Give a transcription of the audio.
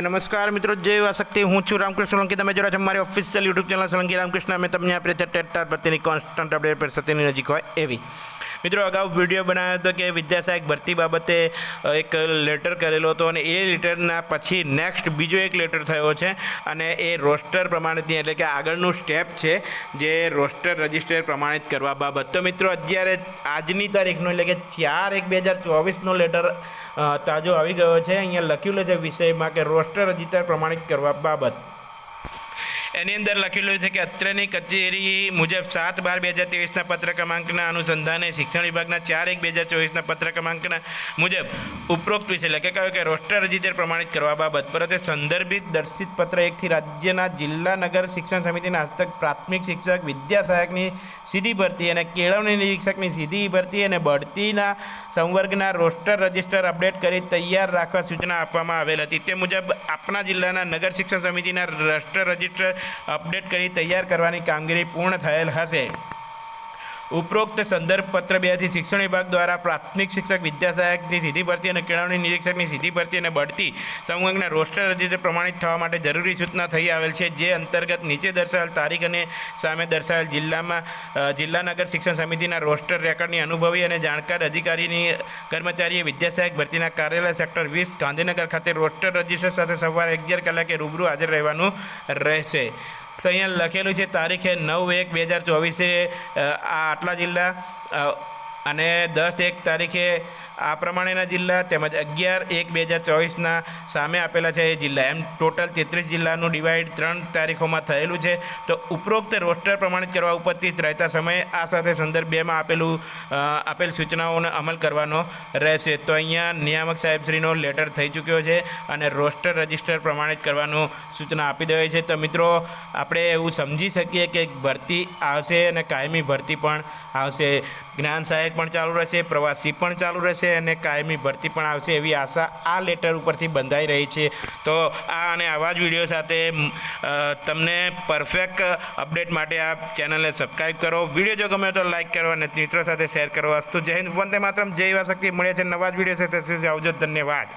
નમસ્કાર મિત્રો, જય વાસક્તિ હું છું રામકૃષ્ણ સોલંકી. તમે જોડા છો મારી official YouTube channel Solanki Ramkrishna. અમે તમને આપણે છીએ ટેટાર પ્રત્યેની કોન્સ્ટન્ટ અપડેટ પર સત્યની નજીક હોય એવી. મિત્રો, અગાઉ વીડિયો બનાવ્યો હતો કે વિદ્યાસહાયક ભરતી બાબતે એક લેટર કરેલો હતો અને એ લેટરના પછી નેક્સ્ટ બીજો એક લેટર થયો છે અને એ રોસ્ટર પ્રમાણિત એટલે કે આગળનું સ્ટેપ છે જે રોસ્ટર રજિસ્ટર પ્રમાણિત કરવા બાબત. તો મિત્રો, અત્યારે આજની તારીખનો, એટલે કે ચાર એક બે હજાર ચોવીસનો લેટર તાજો આવી ગયો છે. અહીંયા લખ્યું છે વિષયમાં કે રોસ્ટર રજિસ્ટર પ્રમાણિત કરવા બાબત. એની અંદર લખેલું છે કે અત્રેની કચેરી મુજબ સાત બાર બે હજાર ત્રેવીસના પત્ર ક્રમાંકના અનુસંધાને શિક્ષણ વિભાગના ચાર એક બે હજાર ચોવીસના પત્ર ક્રમાંકના મુજબ ઉપરોક્ત વિશે લખે કહ્યું કે રોસ્ટર રજિસ્ટર પ્રમાણિત કરવા બાબત પરંતુ સંદર્ભિત દર્શિત પત્ર એકથી રાજ્યના જિલ્લા નગર શિક્ષણ સમિતિના હસ્તક પ્રાથમિક શિક્ષક, વિદ્યા સહાયકની સીધી ભરતી અને કેળવણી નિરીક્ષકની સીધી ભરતી અને બઢતીના સંવર્ગના રોસ્ટર રજિસ્ટર અપડેટ કરી તૈયાર રાખવા સૂચના આપવામાં આવેલ હતી. તે મુજબ આપણા જિલ્લાના નગર શિક્ષણ સમિતિના રોસ્ટર રજિસ્ટર અપડેટ કરી તૈયાર કરવાની કામગીરી પૂર્ણ થયેલ હશે. ઉપરોક્ત સંદર્ભ પત્ર બેથી શિક્ષણ વિભાગ દ્વારા પ્રાથમિક શિક્ષક વિદ્યા સહાયકની સીધી ભરતી અને કેળવણી નિરીક્ષકની સીધી ભરતી અને બઢતી સંવર્ગના રોસ્ટર રજિસ્ટર પ્રમાણિત થવા માટે જરૂરી સૂચના થઈ આવેલ છે, જે અંતર્ગત નીચે દર્શાવેલ તારીખ અને સામે દર્શાવેલ જિલ્લામાં જિલ્લા નગર શિક્ષણ સમિતિના રોસ્ટર રેકર્ડની અનુભવી અને જાણકાર અધિકારીની કર્મચારીએ વિદ્યા સહાયક ભરતીના કાર્યાલય સેક્ટર વીસ ગાંધીનગર ખાતે રોસ્ટર રજિસ્ટર સાથે સવારે અગિયાર કલાકે રૂબરૂ હાજર રહેવાનું રહેશે. તો અહીંયા લખેલું છે તારીખે નવ એક બે હજાર ચોવીસે આ આટલા જિલ્લા અને દસ એક તારીખે આ પ્રમાણેના જિલ્લા તેમજ અગિયાર એક બે હજાર ચોવીસના સામે આપેલા છે એ જિલ્લા. એમ ટોટલ તેત્રીસ જિલ્લાનું ડિવાઈડ ત્રણ તારીખોમાં થયેલું છે. તો ઉપરોક્ત રોસ્ટર પ્રમાણિત કરવા ઉપરથી રહેતા સમયે આ સાથે સંદર્ભ બેમાં આપેલું આપેલ સૂચનાઓનો અમલ કરવાનો રહેશે. તો અહીંયા નિયામક સાહેબશ્રીનો લેટર થઈ ચૂક્યો છે અને રોસ્ટર રજિસ્ટર પ્રમાણિત કરવાનું સૂચના આપી દેવાય છે. તો મિત્રો, આપણે એવું સમજી શકીએ કે ભરતી આવશે અને કાયમી ભરતી પણ આવશે. જ્ઞાન સહાયક પણ ચાલુ રહેશે, પ્રવાસી પણ ચાલુ રહેશે અને કાયમી ભરતી પણ આવશે એવી આશા આ લેટર ઉપરથી બંધાઈ રહી છે. તો આ અને આવા જ વીડિયો સાથે તમને પરફેક્ટ અપડેટ માટે આ ચેનલને સબસ્ક્રાઈબ કરો. વીડિયો જો ગમે તો લાઈક કરો અને મિત્રો સાથે શેર કરો. અસ્તુ જય હિન્દ. વંદે માત્રમ. જય યુવા શક્તિ. મળ્યા છે નવા જ વીડિયો સાથે. આવજો. ધન્યવાદ.